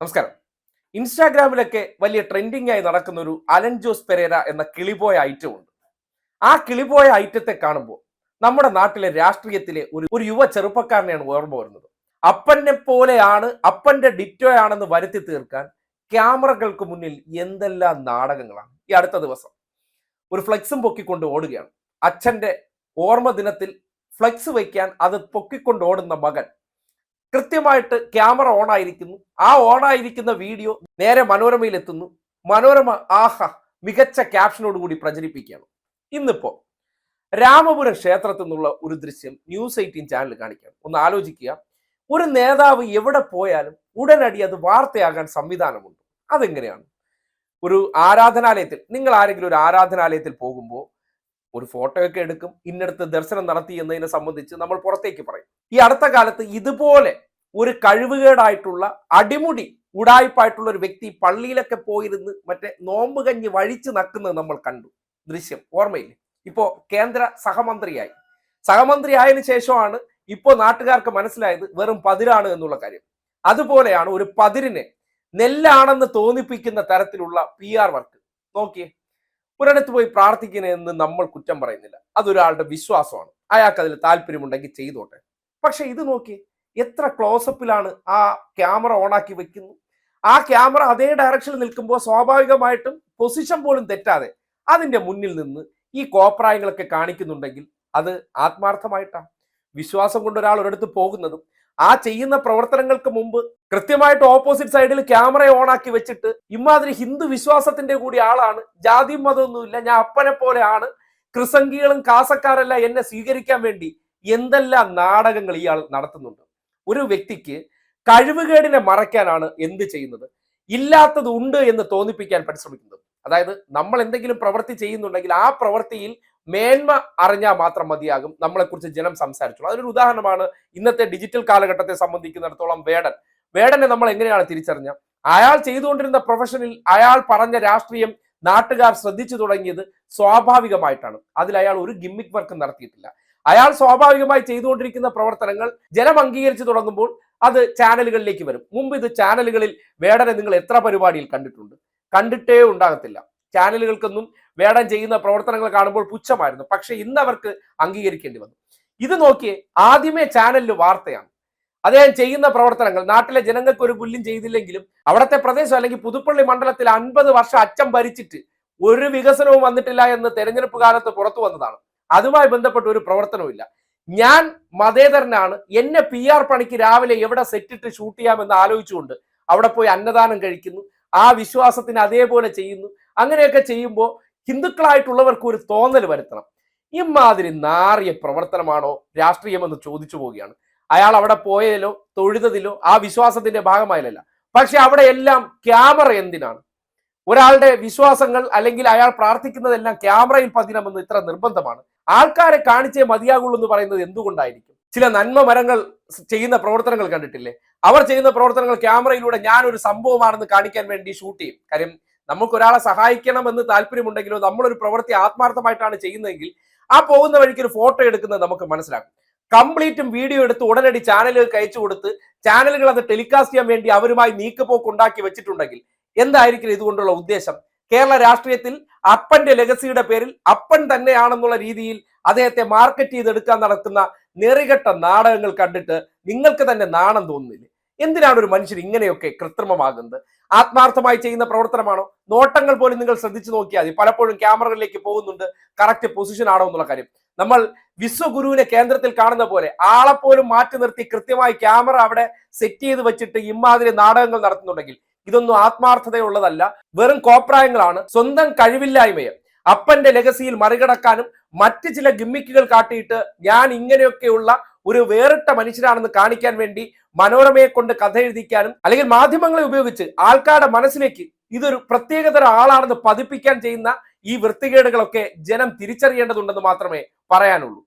നമസ്കാരം. ഇൻസ്റ്റാഗ്രാമിലൊക്കെ വലിയ ട്രെൻഡിംഗ് ആയി നടക്കുന്ന ഒരു അലൻ ജോസ് പെരേര എന്ന കിളിപോയ ഐറ്റം ഉണ്ട്. ആ കിളിപോയ ഐറ്റത്തെ കാണുമ്പോൾ നമ്മുടെ നാട്ടിലെ രാഷ്ട്രീയത്തിലെ ഒരു ഒരു യുവ ചെറുപ്പക്കാരനെയാണ് ഓർമ്മ വരുന്നത്. അപ്പനെ പോലെയാണ് അപ്പന്റെ ഡിറ്റോയാണെന്ന് വരുത്തി തീർക്കാൻ ക്യാമറകൾക്ക് മുന്നിൽ എന്തെല്ലാം നാടകങ്ങളാണ്. ഈ അടുത്ത ദിവസം ഒരു ഫ്ലെക്സും പൊക്കിക്കൊണ്ട് ഓടുകയാണ്. അച്ഛന്റെ ഓർമ്മ ദിനത്തിൽ ഫ്ലെക്സ് വയ്ക്കാൻ അത് പൊക്കിക്കൊണ്ട് ഓടുന്ന മകൻ കൃത്യമായിട്ട് ക്യാമറ ഓൺ ആയിരിക്കുന്നു ആ ഓൺ ആയിരിക്കുന്ന വീഡിയോ നേരെ മനോരമയിൽ എത്തുന്നു മനോരമ ആഹ മികച്ച ക്യാപ്ഷനോട് കൂടി പ്രചരിപ്പിക്കുകയാണ്. ഇന്നിപ്പോ രാമപുരം ക്ഷേത്രത്തിൽ നിന്നുള്ള ഒരു ദൃശ്യം ന്യൂസ് എയ്റ്റീൻ ചാനൽ കാണിക്കുകയാണ് ഒന്ന് ആലോചിക്കുക. ഒരു നേതാവ് എവിടെ പോയാലും ഉടനടി അത് വാർത്തയാകാൻ സംവിധാനമുണ്ട്. അതെങ്ങനെയാണ്? ഒരു ആരാധനാലയത്തിൽ നിങ്ങൾ ആരെങ്കിലും ഒരു ആരാധനാലയത്തിൽ പോകുമ്പോൾ ഒരു ഫോട്ടോയൊക്കെ എടുക്കും ഇന്നടത്ത് ദർശനം നടത്തി എന്നതിനെ സംബന്ധിച്ച് നമ്മൾ പുറത്തേക്ക് പറയും. ഈ അടുത്ത കാലത്ത് ഇതുപോലെ ഒരു കഴിവുകേടായിട്ടുള്ള അടിമുടി ഉടായ്പായിട്ടുള്ള ഒരു വ്യക്തി പള്ളിയിലൊക്കെ പോയിരുന്ന് മറ്റേ നോമ്പ് കഞ്ഞി വഴിച്ച് നക്കുന്നത് നമ്മൾ കണ്ടു. ദൃശ്യം. ഓർമ്മയില്ലേ? ഇപ്പോ കേന്ദ്ര സഹമന്ത്രിയായി. സഹമന്ത്രി ആയതിനു ശേഷമാണ് ഇപ്പോ നാട്ടുകാർക്ക് മനസ്സിലായത് വെറും പതിരാണ് എന്നുള്ള കാര്യം. അതുപോലെയാണ് ഒരു പതിരിനെ നെല്ലാണെന്ന് തോന്നിപ്പിക്കുന്ന തരത്തിലുള്ള പി ആർ വർക്ക് നോക്കിയേ. ഒരിടത്ത് പോയി പ്രാർത്ഥിക്കുന്നതെന്ന് നമ്മൾ കുറ്റം പറയുന്നില്ല. അതൊരാളുടെ വിശ്വാസമാണ്. അയാൾക്ക് അതിൽ താല്പര്യമുണ്ടെങ്കിൽ ചെയ്തോട്ടെ. പക്ഷെ ഇത് നോക്കി എത്ര ക്ലോസപ്പിലാണ് ആ ക്യാമറ ഓണാക്കി വെക്കുന്നു. ആ ക്യാമറ അതേ ഡയറക്ഷനിൽ നിൽക്കുമ്പോൾ സ്വാഭാവികമായിട്ടും പൊസിഷൻ പോലും തെറ്റാതെ അതിന്റെ മുന്നിൽ നിന്ന് ഈ കോപ്രായങ്ങളൊക്കെ കാണിക്കുന്നുണ്ടെങ്കിൽ അത് ആത്മാർത്ഥമായിട്ടാണ് വിശ്വാസം കൊണ്ട് ഒരാൾ ഒരിടത്ത് പോകുന്നതും ആ ചെയ്യുന്ന പ്രവർത്തനങ്ങൾക്ക് മുമ്പ് കൃത്യമായിട്ട് ഓപ്പോസിറ്റ് സൈഡിൽ ക്യാമറ ഓണാക്കി വെച്ചിട്ട് ഇമാതിരി ഹിന്ദു വിശ്വാസത്തിന്റെ കൂടി ആളാണ്. ജാതി മതമൊന്നുമില്ല ഞാൻ അപ്പനെ പോലെയാണ് ക്രിസംഗികളും കാസക്കാരെല്ലാം എന്നെ സ്വീകരിക്കാൻ വേണ്ടി എന്തെല്ലാം നാടകങ്ങൾ ഇയാൾ നടത്തുന്നുണ്ട്. ഒരു വ്യക്തിക്ക് കഴിവുകേടിനെ മറയ്ക്കാനാണ് എന്ത് ചെയ്യുന്നത്? ഇല്ലാത്തത് ഉണ്ട് എന്ന് തോന്നിപ്പിക്കാൻ പരിശ്രമിക്കുന്നത്. അതായത് നമ്മൾ എന്തെങ്കിലും പ്രവൃത്തി ചെയ്യുന്നുണ്ടെങ്കിൽ ആ പ്രവൃത്തിയിൽ മേന്മ അറിഞ്ഞാൽ മാത്രം മതിയാകും. നമ്മളെക്കുറിച്ച് ജനം സംസാരിച്ചുള്ളൂ അതിനൊരു ഉദാഹരണമാണ് ഇന്നത്തെ ഡിജിറ്റൽ കാലഘട്ടത്തെ സംബന്ധിക്കുന്നിടത്തോളം വേടൻ. വേടനെ നമ്മൾ എങ്ങനെയാണ് തിരിച്ചറിഞ്ഞ അയാൾ ചെയ്തുകൊണ്ടിരുന്ന പ്രൊഫഷനിൽ അയാൾ പറഞ്ഞ രാഷ്ട്രീയം നാട്ടുകാർ ശ്രദ്ധിച്ചു തുടങ്ങിയത് സ്വാഭാവികമായിട്ടാണ്. അതിൽ അയാൾ ഒരു ഗിമ്മിക് വർക്ക് നടത്തിയിട്ടില്ല. അയാൾ സ്വാഭാവികമായി ചെയ്തുകൊണ്ടിരിക്കുന്ന പ്രവർത്തനങ്ങൾ ജനം അംഗീകരിച്ചു തുടങ്ങുമ്പോൾ അത് ചാനലുകളിലേക്ക് വരും. മുമ്പ് ഇത് ചാനലുകളിൽ വേടനെ നിങ്ങൾ എത്ര പരിപാടിയിൽ കണ്ടിട്ടുണ്ട്? കണ്ടിട്ടേ ഉണ്ടാകത്തില്ല. ചാനലുകൾക്കൊന്നും വേടൻ ചെയ്യുന്ന പ്രവർത്തനങ്ങൾ കാണുമ്പോൾ പുച്ഛമായിരുന്നു. പക്ഷെ ഇന്ന് അവർക്ക് അംഗീകരിക്കേണ്ടി വന്നു. ഇത് നോക്കിയേ ആദ്യമേ ചാനലിൽ വാർത്തയാണ്. അദ്ദേഹം ചെയ്യുന്ന പ്രവർത്തനങ്ങൾ നാട്ടിലെ ജനങ്ങൾക്ക് ഒരു പുല്ലും ചെയ്തില്ലെങ്കിലും അവിടുത്തെ പ്രദേശം അല്ലെങ്കിൽ പുതുപ്പള്ളി മണ്ഡലത്തിൽ അൻപത് വർഷം അച്ചം ഭരിച്ചിട്ട് ഒരു വികസനവും വന്നിട്ടില്ല എന്ന് തെരഞ്ഞെടുപ്പ് കാലത്ത് പുറത്തു വന്നതാണ്. അതുമായി ബന്ധപ്പെട്ട ഒരു പ്രവർത്തനവുമില്ല ഞാൻ മതേതരനാണ്. എന്നെ പി ആർ പണിക്ക് രാവിലെ എവിടെ സെറ്റിട്ട് ഷൂട്ട് ചെയ്യാമെന്ന് ആലോചിച്ചുകൊണ്ട് അവിടെ പോയി അന്നദാനം കഴിക്കുന്നു. ആ വിശ്വാസത്തിന് അതേപോലെ ചെയ്യുന്നു. അങ്ങനെയൊക്കെ ചെയ്യുമ്പോൾ ഹിന്ദുക്കളായിട്ടുള്ളവർക്ക് ഒരു തോന്നൽ വരുത്തണം. ഇമാതിരി നാറിയ പ്രവർത്തനമാണോ രാഷ്ട്രീയമെന്ന് ചോദിച്ചു പോവുകയാണ്. അയാൾ അവിടെ പോയതിലോ തൊഴുതതിലോ ആ വിശ്വാസത്തിന്റെ ഭാഗമായില്ല പക്ഷെ അവിടെ എല്ലാം ക്യാമറ എന്തിനാണ്? ഒരാളുടെ വിശ്വാസങ്ങൾ അല്ലെങ്കിൽ അയാൾ പ്രാർത്ഥിക്കുന്നതെല്ലാം ക്യാമറയിൽ പതിനമെന്ന് ഇത്ര നിർബന്ധമാണ്. ആൾക്കാരെ കാണിച്ചേ മതിയാകുള്ളൂ എന്ന് പറയുന്നത് എന്തുകൊണ്ടായിരിക്കും? ചില നന്മ മരങ്ങൾ ചെയ്യുന്ന പ്രവർത്തനങ്ങൾ കണ്ടിട്ടില്ലേ? അവർ ചെയ്യുന്ന പ്രവർത്തനങ്ങൾ ക്യാമറയിലൂടെ ഞാൻ ഒരു സംഭവമാണെന്ന് കാണിക്കാൻ വേണ്ടി ഷൂട്ട് ചെയ്യും. കാര്യം നമുക്ക് ഒരാളെ സഹായിക്കണമെന്ന് താല്പര്യമുണ്ടെങ്കിലോ നമ്മളൊരു പ്രവൃത്തി ആത്മാർത്ഥമായിട്ടാണ് ചെയ്യുന്നതെങ്കിൽ ആ പോകുന്ന വഴിക്ക് ഒരു ഫോട്ടോ എടുക്കുന്നത് നമുക്ക് മനസ്സിലാക്കും കംപ്ലീറ്റും വീഡിയോ എടുത്ത് ഉടനടി ചാനലുകൾ അയച്ചു കൊടുത്ത് ചാനലുകൾ അത് ടെലികാസ്റ്റ് ചെയ്യാൻ വേണ്ടി അവരുമായി നീക്കുപോക്ക് ഉണ്ടാക്കി വെച്ചിട്ടുണ്ടെങ്കിൽ എന്തായിരിക്കും ഇതുകൊണ്ടുള്ള ഉദ്ദേശം? കേരള രാഷ്ട്രീയത്തിൽ അപ്പന്റെ ലെഗസിയുടെ പേരിൽ അപ്പൻ തന്നെയാണെന്നുള്ള രീതിയിൽ അദ്ദേഹത്തെ മാർക്കറ്റ് ചെയ്തെടുക്കാൻ നടക്കുന്ന നിറികെട്ട നാടകങ്ങൾ കണ്ടിട്ട് നിങ്ങൾക്ക് തന്നെ നാണം തോന്നുന്നില്ലേ എന്തിനാണ് ഒരു മനുഷ്യൻ ഇങ്ങനെയൊക്കെ കൃത്രിമമാകുന്നത്? ആത്മാർത്ഥമായി ചെയ്യുന്ന പ്രവർത്തനമാണോ? നോട്ടങ്ങൾ പോലും നിങ്ങൾ ശ്രദ്ധിച്ചു നോക്കിയാൽ മതി. പലപ്പോഴും ക്യാമറകളിലേക്ക് പോകുന്നുണ്ട്. കറക്റ്റ് പൊസിഷൻ ആണോ എന്നുള്ള കാര്യം. നമ്മൾ വിശ്വഗുരുവിനെ കേന്ദ്രത്തിൽ കാണുന്ന പോലെ ആളെപ്പോലും മാറ്റി നിർത്തി കൃത്യമായി ക്യാമറ അവിടെ സെറ്റ് ചെയ്ത് വെച്ചിട്ട് ഇമ്മാതിരി നാടകങ്ങൾ നടത്തുന്നുണ്ടെങ്കിൽ ഇതൊന്നും ആത്മാർത്ഥതയുള്ളതല്ല. വെറും കോപ്രായങ്ങളാണ്. സ്വന്തം കഴിവില്ലായ്മയെ അപ്പന്റെ ലെഗസിയിൽ മറികടക്കാനും മറ്റ് ചില ഗിമ്മിക്കുകൾ കാട്ടിയിട്ട് ഞാൻ ഇങ്ങനെയൊക്കെയുള്ള ഒരു വേറിട്ട മനുഷ്യനാണെന്ന് കാണിക്കാൻ വേണ്ടി മനോരമയെ കൊണ്ട് കഥ എഴുതിക്കാനും അല്ലെങ്കിൽ മാധ്യമങ്ങളെ ഉപയോഗിച്ച് ആൾക്കാരുടെ മനസ്സിലേക്ക് ഇതൊരു പ്രത്യേകതര ആളാണെന്ന് പതിപ്പിക്കാൻ ചെയ്യുന്ന ഈ വൃത്തികേടുകളൊക്കെ ജനം തിരിച്ചറിയേണ്ടതുണ്ടെന്ന് മാത്രമേ പറയാനുള്ളൂ.